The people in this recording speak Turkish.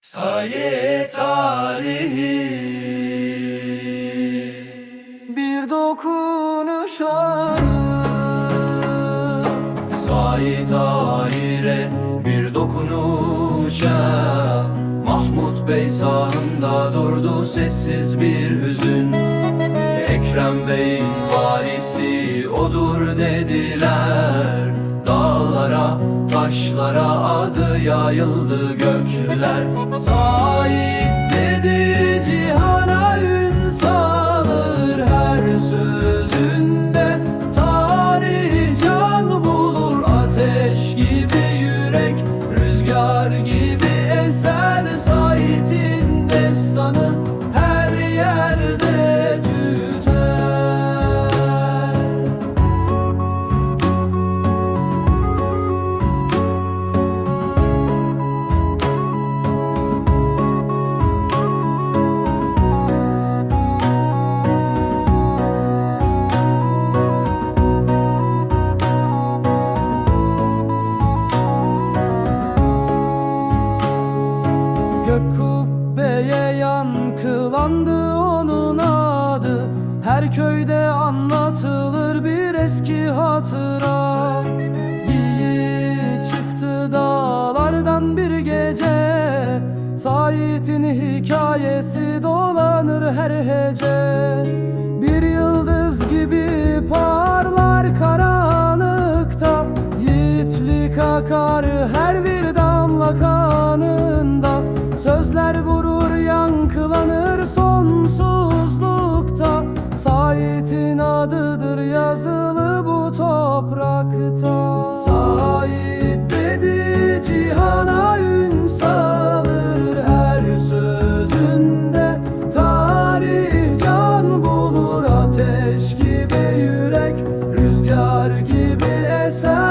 Saye tarihi. Bir dokunuşa Saye daire bir dokunuşa. Mahmut Bey sağında durdu sessiz bir hüzün. Ekrem Bey'in varisi odur dediler. Dağlara, taşlara adı yayıldı gökler. Sahip kubbeye yankılandı onun adı. Her köyde anlatılır bir eski hatıra. Yiğit çıktı dağlardan bir gece. Sait'in hikayesi dolanır her hece. Bir yıldız gibi parlar karanlıkta. Yiğitlik akar her bir damla kanında Sözler vurur yankılanır sonsuzlukta. Sait'in adıdır yazılı bu toprakta. Sait dedi cihana ün salır her sözünde. Tarih can bulur ateş gibi yürek Rüzgar gibi eser